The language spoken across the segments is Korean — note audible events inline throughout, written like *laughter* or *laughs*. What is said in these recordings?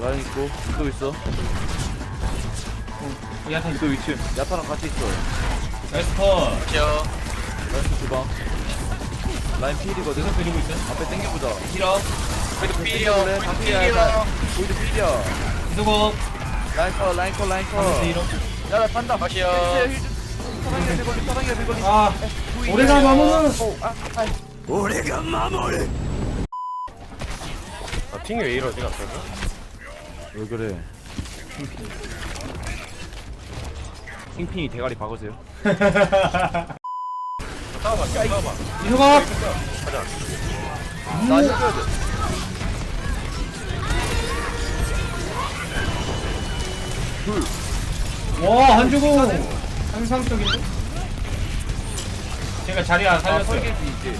라인 있고 또 있어 야타 또 위치 야타랑 같이 있어 나이스 컷 켜. 라인 주방 라인 필이거든 계속 그리고 있어 앞에 당겨보자 길어 그래도 다 삐려. 삐려. 보이드 필이야 이소고 라인 커 라인 커 라인 이로 야나 탄다 마시오. 사랑해 비걸리 사랑해 비걸리 아 오래가 마무는 아, 핑이 왜 이러지 갑자기? 왜 그래? 핑핑이 대가리 박으세요. 싸워봐, 싸워봐. 이소고 나 해줘야 돼. 와 한주고. 상상적인데 제가 자리야 아, 살렸어요 설계지 이제.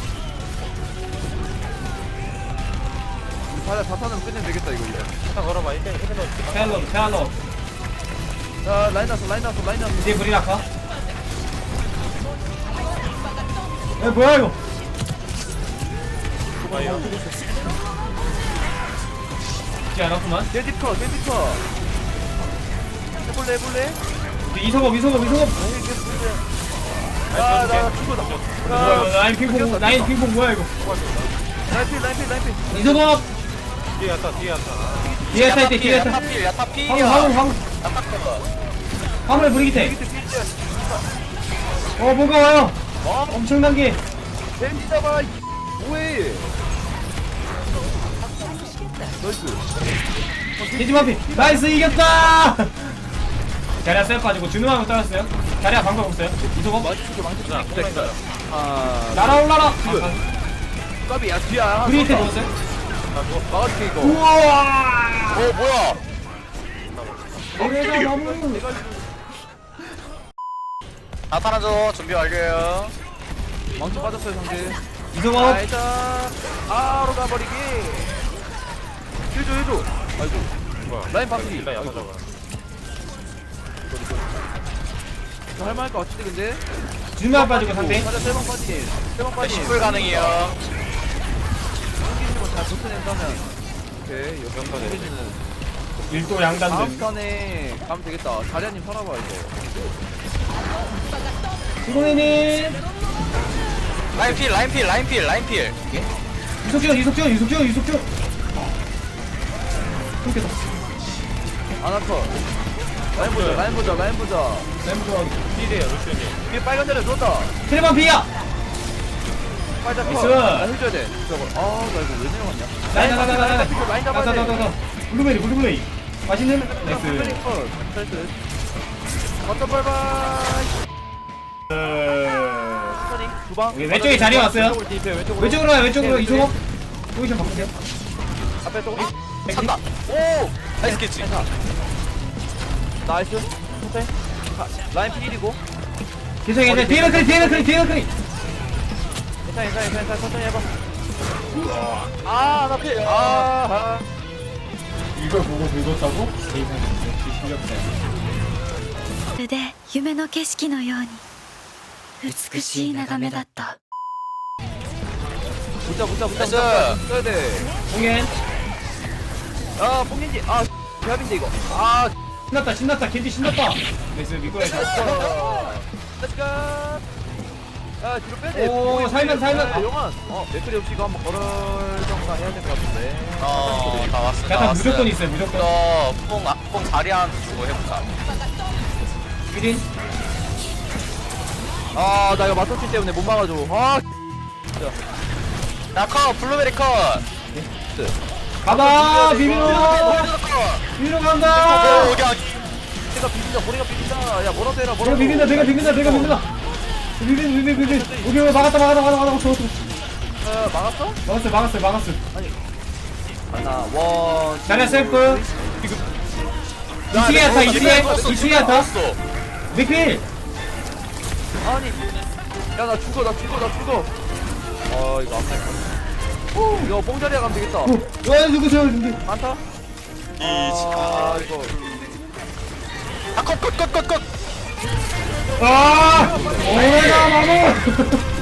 다 타면 끝내면 되겠다 이거 이제. 일단 걸어봐. 일단 넣어. 페알로 페알로 자 라인 났어 라인 났어 라인 났어. 이제 브리라카 에 뭐야 이거 쉽지 않았구만 데디커 데디커. 해볼래 해볼래? 이소고 이소고 이소고 아 나 죽어 나. 어, 라인 핑퐁 라인 핑퐁 뭐야 이거 필 라인 필. 이소고 뒤에 왔다, 뒤에 왔다. 뒤에 타 있대 뒤에 타 야타필, 야타필이야. 화물 화물 화물 화물에 브리기테 데디 필이야. 어 뭔가 와요 어? 엄청난 게 데디 잡아. 이 뭐해? 나이스. 돼지 마피 나이스 이겼다 자리야 셀 빠지고 준우하고 떨었어요 자리야 방법 없어요 이소고 망치 망치 자, 기다 기다. 아. 날아올라라 지금. 까비 야 뒤야. 브리기테 넣었어요 막아줄게 이거. 우와 어, 뭐야? 노래가 너무 나타나줘. 준비 완료요. 망치 빠졌어요 상대. 이소고 아이자 아로 가버리기. 해줘 해줘. 아이고. 뭐야? 라인 바퀴. 일단 야타 잡아. 이거 할만할 것 같은데 근데. 준우하 빠지고 상대 맞아 세번 빠지. 세번 빠지. 네, 10불 가능이요. 잘 버텨낸다면. 오케이 여기 연판에. 는 일도 다음 양단들 턴에 가면 되겠다. 자리아님 살아봐 이거. 수고해님 라인 필, 라인 필, 라인 필, 라인필. 이석준 이석준 이석준 이석준 끊겼다 아나커. 라인 보자 라인 보자 라인 보자. 램브전 필이에요, 루시오님. 위에 빨간 자리 쏜다. 트레만 피야 빨간 나이스. 컷. 나 해줘야 돼. 저거. 아나 이거 왜 내려갔냐? 라인 나나나나나 라인 잡아야 돼. 나나나나 블루베리 블루베리 맛있는 나이스 나이스. 버터 빨빨. 천천히 주방. 여기 왼쪽에 자리 왔어요. 왼쪽으로 왼쪽으로. 가요 왼쪽으로 네, 이소고 포지션 바꾸세요 앞에 또. 산다. 오! 나이스 캐치. 괜찮아. 나이스. 오케이. 자, 라인 필이고. 계속 이제 뒤에 크리 뒤에 크리 뒤에 크리 괜찮아, 괜찮아, 괜찮아. 천천히 해봐. 아, 나 필. 아, 이걸 보고 늙었다고? 제이슨 역시 실력자 まるで夢の景色のように美しい眺めだった 붙자, 붙자, 붙자, 나이스. 붙자. 써야 돼. 공연 아, 뽕겐지. 아, 대합인데 이거. 아, 신났다 신났다 캔디 신났다 나이스 미꾸라지. 렛츠고. 야, 뒤로 빼야 돼. 오, 살면, 살면. 아, 영환. 어, 맥클이 없이 이거 한번 걸을던가 해야 될 것 같은데. 어, 다 왔어. 다 약간 왔어. 무조건 있어요 무조건 너 뽕, 아, 뽕 자리한 주고 해보자. 1인 아, 나 이거 마토치 때문에 못 막아줘. 아, 야, 컷! 블루베리 컷! 가봐 비비로 오, 간다 내가 비빈다, 보리가 비빈다. 야, 뭐라도 해라, 내가 뭐라도. 비빈다 내가 비빈다 내가 비빈다 비빈 비빈 비빈 오케이 오케이 막았다 막았다 막았다 막았다 좋아 어, 막았어? 막았어 막았어 막았어 하나, 원. 자리야 셀프 야타 이층에 이층에 야타 왔어. 맥필 아니, 야, 나 죽어, 나 죽어, 나 죽어. 어, 이거 아파. 이거 뽕자리에 가면 되겠다. 와 누구세요 누구 많다? 아, 이거. 아, 컷, 컷, 컷, 컷, 컷! 아 오래가 마무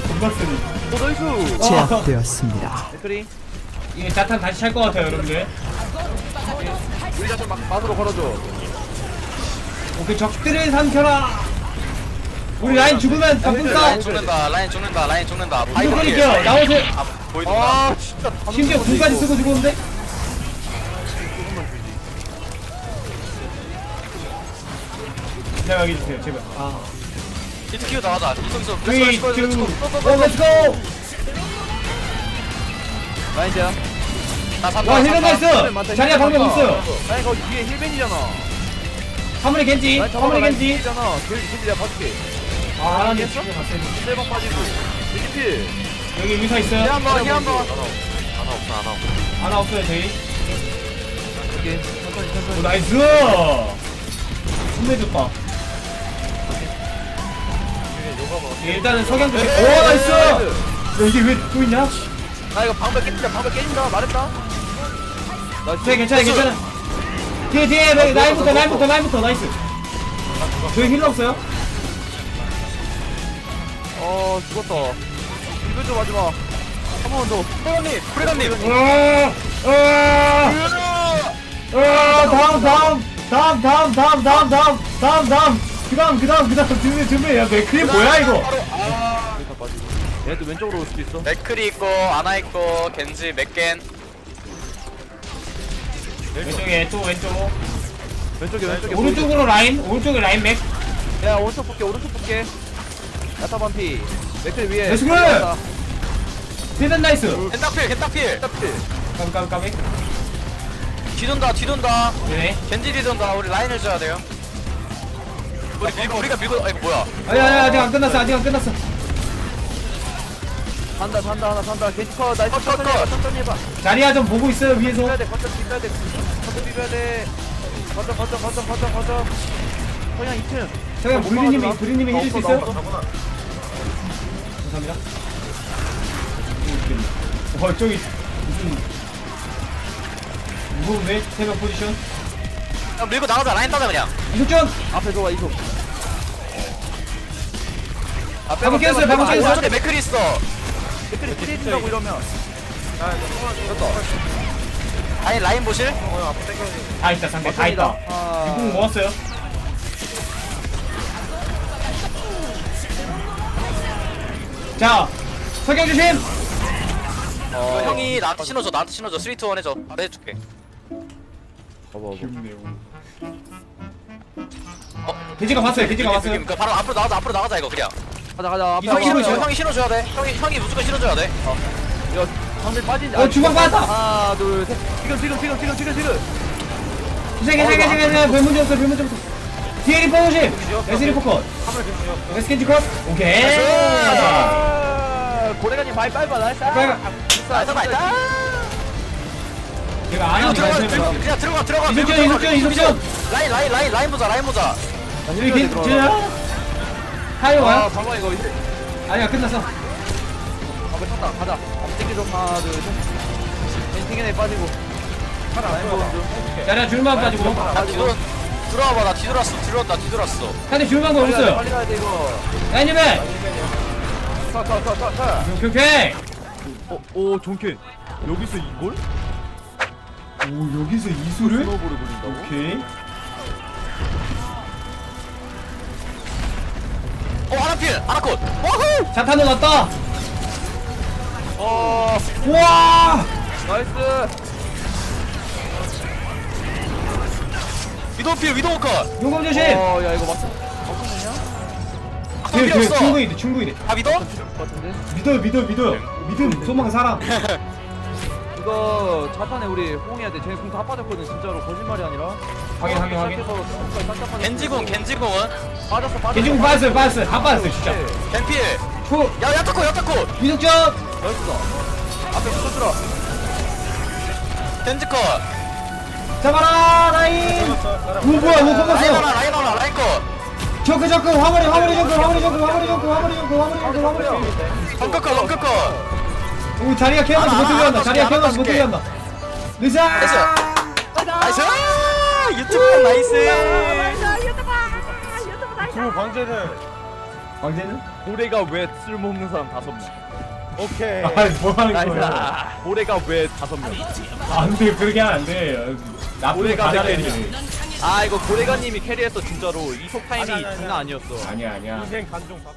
죽었으니 오 나이스 어, 제압되었습니다. 이게 자탄 다시 찰 것 같아요 여러분들 우리 자좀 막 맛으로 걸어줘 오케이 적들을 삼켜라 우리 라인 죽으면 바쁜 라인 죽는다 라인 죽는다 라인 죽는다 이거 바이브 끓일게요 킬. 나오세요 아 보이던가 아 진짜 다 심지어 궁까지 이거. 쓰고 죽었는데 지나가게 해주세요 제발. 아. 히트 키워 나가자. 이성 이성 3, 2, 1 렛츠고 라인이야. 나 잡아 와 힐벤 나이스! 자리야 방금 없어요. 라인 거기 위에 힐벤이잖아. 화물에 겐지 라인 잡아봐, 화물에 라인 겐지. 힐벤이잖아. 그 힐벤 내가 봐줄게. 아 아니 했어? 세번 빠지고. 힐필 여기 의사 있어요? 한번 한번 하나 없어 하나 없어 하나 없어요 제이 아, 오 나이스! 손매 좋다 일단은 석양 조심 오 나이스! 야, 이게 왜 또 있냐? 나 이거 방벽 깨진다. 방벽 깨진다. 말했다. 네 괜찮아 괜찮아. 뒤에 뒤에 네, 라인부터 라인부터 라인부터 나이스. 저희 힐러 없어요? 어 죽었다. 이거 좀 하지마. 한 번만 더. 프레감님 프레감님. 으아. 으아! 으아 다음 다음 다음 다음 다음 다음 다음 다음 다음 그 다음 그 다음 그 다음 준비 준비 야 맥크리 뭐야 이거? 여기 다 빠지고 얘도 왼쪽으로 올 수도 있어. 맥크리 있고 아나 있고 겐지 맥겐. 왼쪽에 또 왼쪽. 왼쪽에 왼쪽에. 오른쪽으로 라인 오른쪽에 라인 맥. 보이죠? 야 오른쪽 볼게 오른쪽 볼게. 야타 반피. 맥클 위에. 렛츠고! 힐벤 나이스. 겐딱필 겐딱필. 야타필. 깜깜깜이 뒤돈다 뒤돈다. 네네. 겐지 뒤돈다. 우리 라인을 줘야 돼요 우리 밀고 우리가 밀고 아니 뭐야? 아니 아니 아직 안 끝났어 아직 안 끝났어. 산다 산다 하나 산다. 겐지커. 나이스 컷, 컷, 천천히 해봐 컷. 천천히 해봐. 자리야 좀 보고 있어요 위에서. 비벼야 돼 거점 비벼야 돼. 거점 비벼야 돼. 거점 거점 거점 거점 거점. 그냥 2층. 잠깐 브리님이 브리님이 해줄 수 있어요? 감사합니다. 어 저기 무슨 무거운데 새벽 포지션? 야, 밀고 나가자. 라인 따자 그냥. 이속전 앞에 들어와 이속 방금 깼어요, 방금 아 깼어요. 오른쪽에 맥크리 있어. 댓글이 프리해준다고 이러면. 아니 라인 보실? 다 있다 상대. 다 있다. 아, 유궁 모았어요. 자 석양 조심! 어, 형이 나한테 신어줘 나한테 신어줘. 3, 2, 1 해줘. 바로 해줄게. 봐봐 봐봐. 돼지가 왔어요 돼지가 왔어요. 그러니까 바로 앞으로 나가자 앞으로 나가자 이거 그냥 가자 가자. 앞에 이성이 와봐. 신어줘. 형이 신어줘야 돼. 형이 형이 무조건 신어줘야 돼. 야 상대 빠진 어, 주방 빠졌다. 하나 둘셋. 지금 지금 지금 지금 지금 지금. 괜찮아 괜찮아 괜찮아 별 문제 없어 별 문제 없어 뒤에 리퍼 조심 에스 리퍼 컷 에스 켄지 컷. 오케이. 아, 고래가님 많이 빨봐. 나이스. 빨리. 나이스. 나이스. 내가 안 이거 하면 들어가 잘 들어가. 그냥 들어가 들어가. 밀고 들어가, 이석전. 밀고. 라인 라인 라인 라인 보자 라인 보자. 여기 겐지 하이어 아 와요? 봐봐 이거. 이제 아니야 끝났어. 앞에 쳤다. 가자. 앞에 땡겨줘. 하나 둘셋. 땡땡에 빠지고. 하나 자리야 줄만 빠지고. 나 뒤돌아 들어와봐. 나 뒤돌았어. 뒤돌았다. 뒤돌았어. 한대 줄만 거 빨리 가야 돼 없어요. 빨리 가야 돼 이거. 오케이 오케이. 어, 오 종켄 여기서 이걸? 오 여기서 이수를? 스노볼을? 오케이 어 하나필 하나컷! 와후! 자탄도 났다. 어. 우와! 나이스! 위도필 위도컷! 용검 조심! 어야 이거 막 막혔느냐? 뒤에 뒤에 없어. 충분히 돼 충분히 돼. 다 믿어? 같은데? 믿어요 믿어요 믿어요. 믿음 소망 사랑 *laughs* 이거 자탄에 우리 호응해야 돼. 쟤네 궁다 빠졌거든 진짜로. 거짓말이 아니라. 확인 확인 확인. 겐지궁 겐지궁은? 빠졌어 빠졌어. 개중 빠졌어요 빠졌어요 다 빠졌어요 진짜. 겐필. 초야 야타컷 야타컷 이석전 나이스다. 앞에 붙어들어. 겐지컷. 잡아라 라인. 오 뭐야 뭐 라인 하나 라인 하나 라인컷. 저크 저크 화물이 화물이 저크 화물이 저크 화물이 저크 화물이 저크 화물이 저크 화물이. 저크 펑크컷 펑크컷 오 자리가 케어가서 못 하나, 들려간다. 하나, 자리가 케어가서 못 들려간다. 리사! 나이스. 유튜브 나이스. 두 번째는 황제는? 고래가 왜 쓸모없는 사람 다섯 명? 오케이. *laughs* 아니 뭐 하는 거야 나이스. 고래가 왜 다섯 명? 안돼 그렇게 하면 안돼. 나쁜 내 잘해? 아 이거 고래가님이 캐리했어 진짜로. 이속 아니. 장난 아니었어. 아니야 아니야. 인생 간종 다.